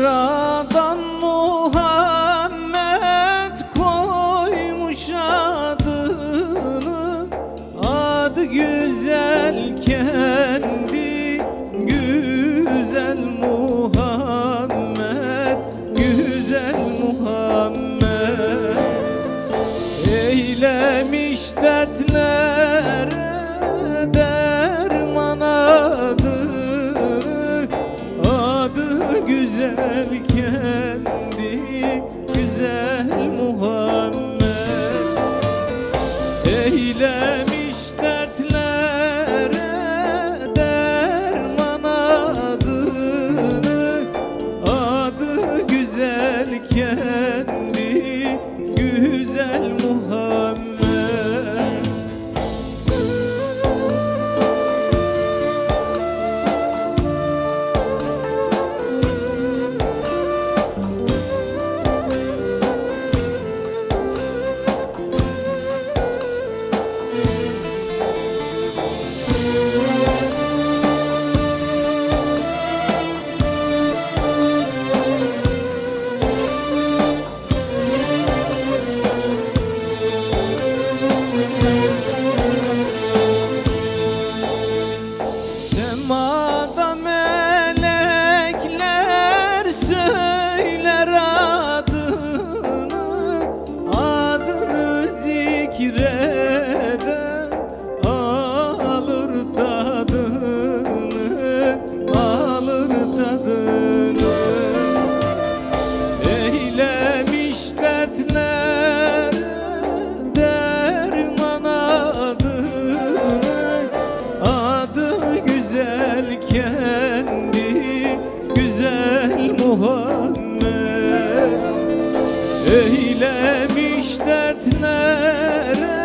Mısra'dan Muhammed koymuş adını. Adı güzel kendi güzel Muhammed Güzel Muhammed. Eylemiş dertlere derman adı. Eylemiş dertlere